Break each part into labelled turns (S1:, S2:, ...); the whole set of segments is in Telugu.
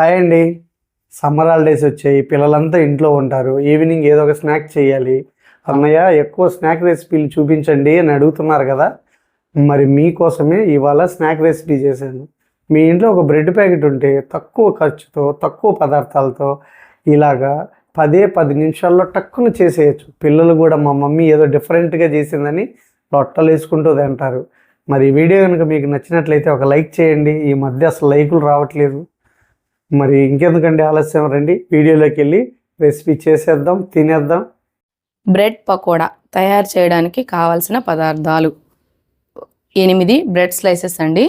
S1: హాయ్ అండి. సమ్మర్ హాలిడేస్ వచ్చాయి. పిల్లలంతా ఇంట్లో ఉంటారు. ఈవినింగ్ ఏదో ఒక స్నాక్ చేయాలి. అన్నయ్య ఎక్కువ స్నాక్ రెసిపీలు చూపించండి అని అడుగుతున్నారు కదా. మరి మీకోసమే ఇవాళ స్నాక్ రెసిపీ చేశాను. మీ ఇంట్లో ఒక బ్రెడ్ ప్యాకెట్ ఉంటే తక్కువ ఖర్చుతో తక్కువ పదార్థాలతో ఇలాగా పదే పది నిమిషాల్లో టక్కున చేసేయచ్చు. పిల్లలు కూడా మా మమ్మీ ఏదో డిఫరెంట్గా చేసిందని లొట్టలు వేసుకుంటూ తింటారు మరి ఈ వీడియో కనుక మీకు నచ్చినట్లయితే ఒక లైక్ చేయండి. ఈ మధ్య అసలు లైకులు రావట్లేదు. మరి ఇంకెందుకండి ఆలస్యం రండి. వీడియోలోకి వెళ్ళి రెసిపీ చేసేద్దాం తినేద్దాం.
S2: బ్రెడ్ పకోడా తయారు చేయడానికి కావాల్సిన పదార్థాలు ఎనిమిది బ్రెడ్ స్లైసెస్ అండి.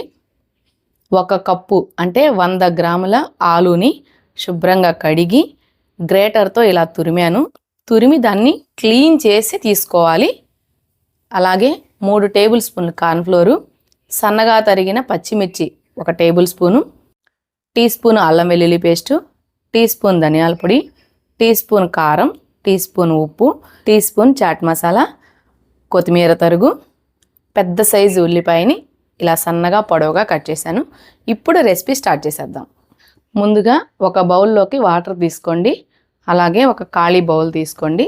S2: ఒక కప్పు అంటే వంద గ్రాముల ఆలుని శుభ్రంగా కడిగి గ్రేటర్తో ఇలా తురిమాను. తురిమి దాన్ని క్లీన్ చేసి తీసుకోవాలి. అలాగే మూడు టేబుల్ స్పూన్లు కార్న్ఫ్లోరు సన్నగా తరిగిన పచ్చిమిర్చి ఒక టేబుల్ స్పూను టీ స్పూన్ అల్లం వెల్లుల్లి పేస్టు టీ స్పూన్ ధనియాల పొడి టీ స్పూన్ కారం టీ స్పూన్ ఉప్పు టీ స్పూన్ చాట్ మసాలా కొత్తిమీర తరుగు పెద్ద సైజు ఉల్లిపాయని ఇలా సన్నగా పొడవుగా కట్ చేశాను. ఇప్పుడు రెసిపీ స్టార్ట్ చేసేద్దాం. ముందుగా ఒక బౌల్లోకి వాటర్ తీసుకోండి. అలాగే ఒక ఖాళీ బౌల్ తీసుకోండి.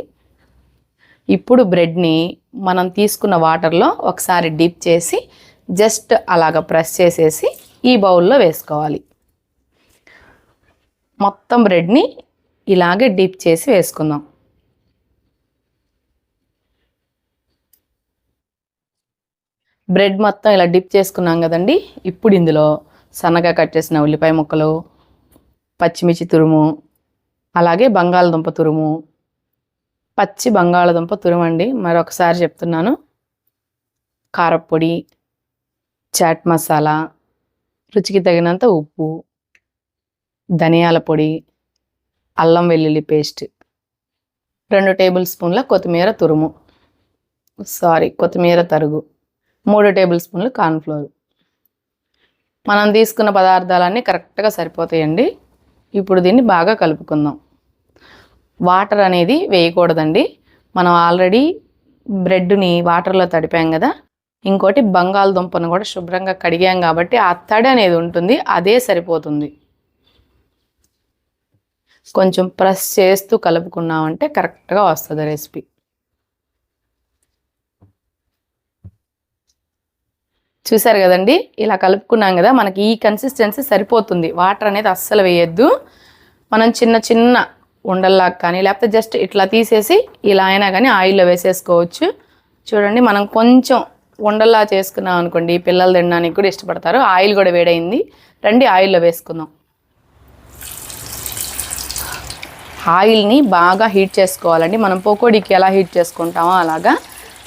S2: ఇప్పుడు బ్రెడ్ని మనం తీసుకున్న వాటర్లో ఒకసారి డిప్ చేసి జస్ట్ అలాగ ప్రెస్ చేసేసి ఈ బౌల్లో వేసుకోవాలి. మొత్తం బ్రెడ్ని ఇలాగే డిప్ చేసి వేసుకుందాం. బ్రెడ్ మొత్తం ఇలా డిప్ చేసుకున్నాం కదండి. ఇప్పుడు ఇందులో సన్నగా కట్ చేసిన ఉల్లిపాయ ముక్కలు పచ్చిమిర్చి తురుము అలాగే బంగాళదుంప తురుము. పచ్చి బంగాళదుంప తురుమండి మరొకసారి చెప్తున్నాను. కారపొడి చాట్ మసాలా రుచికి తగినంత ఉప్పు ధనియాల పొడి అల్లం వెల్లుల్లి పేస్ట్ రెండు టేబుల్ స్పూన్ల కొత్తిమీర తురుము. సారీ కొత్తిమీర తరుగు. మూడు టేబుల్ స్పూన్లు కార్న్ఫ్లోర్ మనం తీసుకున్న పదార్థాలన్నీ కరెక్ట్గా సరిపోతాయండి. ఇప్పుడు దీన్ని బాగా కలుపుకుందాం. వాటర్ అనేది వేయకూడదండి. మనం ఆల్రెడీ బ్రెడ్ని వాటర్లో తడిపాం కదా. ఇంకోటి బంగాళదుంపను కూడా శుభ్రంగా కడిగాం కాబట్టి ఆ తడి అనేది ఉంటుంది అదే సరిపోతుంది. కొంచెం ప్రెస్ చేస్తూ కలుపుకున్నామంటే కరెక్ట్గా వస్తుంది రెసిపీ చూసారు కదండి? ఇలా కలుపుకున్నాం కదా మనకి ఈ కన్సిస్టెన్సీ సరిపోతుంది. వాటర్ అనేది అస్సలు వేయద్దు. మనం చిన్న చిన్న ఉండల్లాగా కానీ లేకపోతే జస్ట్ ఇట్లా తీసేసి ఇలా అయినా కానీ ఆయిల్లో వేసేసుకోవచ్చు. చూడండి మనం కొంచెం ఉండల్లా చేసుకున్నాం అనుకోండి పిల్లలు తినడానికి కూడా ఇష్టపడతారు. ఆయిల్ కూడా వేడైంది. రండి ఆయిల్లో వేసుకుందాం. ఆయిల్ని బాగా హీట్ చేసుకోవాలండి. మనం పకోడీకి ఎలా హీట్ చేసుకుంటామో అలాగా.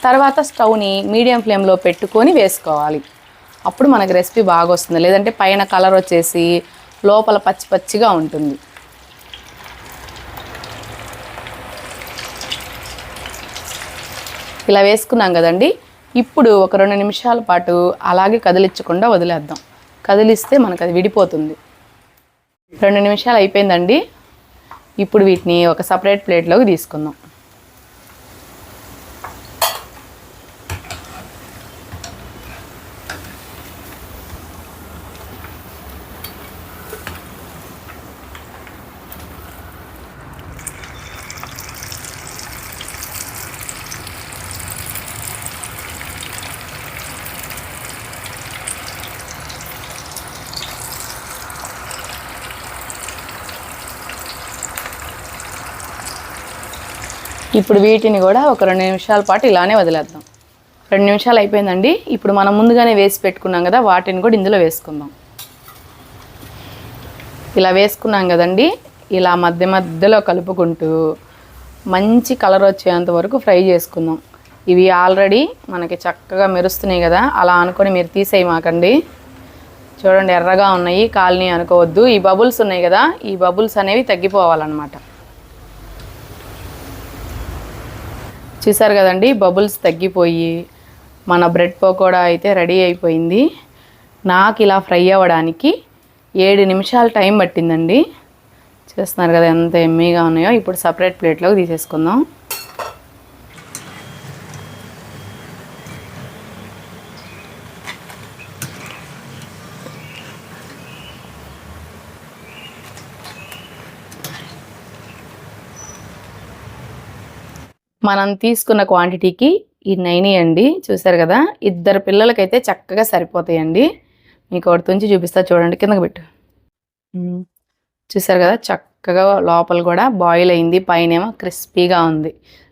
S2: తర్వాత స్టవ్ని మీడియం ఫ్లేమ్లో పెట్టుకొని వేసుకోవాలి. అప్పుడు మనకు రెసిపీ బాగా వస్తుంది. లేదంటే పైన కలర్ వచ్చేసి లోపల పచ్చి పచ్చిగా ఉంటుంది. ఇలా వేసుకున్నాం కదండి. ఇప్పుడు ఒక రెండు నిమిషాల పాటు అలాగే కదిలించకుండా వదిలేద్దాం. కదిలిస్తే మనకు అది విడిపోతుంది. రెండు నిమిషాలు అయిపోయిందండి. ఇప్పుడు వీటిని ఒక సపరేట్ ప్లేట్లోకి తీసుకుందాం. ఇప్పుడు వీటిని కూడా ఒక రెండు నిమిషాల పాటు ఇలానే వదిలేద్దాం. రెండు నిమిషాలు అయిపోయిందండి. ఇప్పుడు మనం ముందుగానే వేసి పెట్టుకున్నాం కదా వాటిని కూడా ఇందులో వేసుకుందాం. ఇలా వేసుకున్నాం కదండి. ఇలా మధ్య మధ్యలో కలుపుకుంటూ మంచి కలర్ వచ్చేంత వరకు ఫ్రై చేసుకుందాం. ఇవి ఆల్రెడీ మనకి చక్కగా మెరుస్తున్నాయి కదా అలా అనుకొని మీరు తీసేయమాకండి. చూడండి ఎర్రగా ఉన్నాయి. కాలనీ అనుకోవద్దు. ఈ బబుల్స్ ఉన్నాయి కదా ఈ బబుల్స్ అనేవి తగ్గిపోవాలన్నమాట. చూసారు కదండి బబుల్స్ తగ్గిపోయి మన బ్రెడ్ పకోడా అయితే రెడీ అయిపోయింది. నాకు ఇలా ఫ్రై అవ్వడానికి ఏడు నిమిషాలు టైం పట్టిందండి. చూస్తున్నారు కదా ఎంత ఎమ్మీగా ఉన్నాయో ఇప్పుడు సపరేట్ ప్లేట్లోకి తీసేసుకుందాం. మనం తీసుకున్న క్వాంటిటీకి ఈ నైని అండి చూసారు కదా? ఇద్దరు పిల్లలకైతే చక్కగా సరిపోతాయండి. మీకు ఒకటి తుంచి చూపిస్తా చూడండి కిందకి పెట్టు. చూసారు కదా? చక్కగా లోపల కూడా బాయిల్ అయింది పైన ఏమో క్రిస్పీగా ఉంది.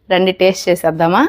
S2: రండి టేస్ట్ చేసేద్దామా?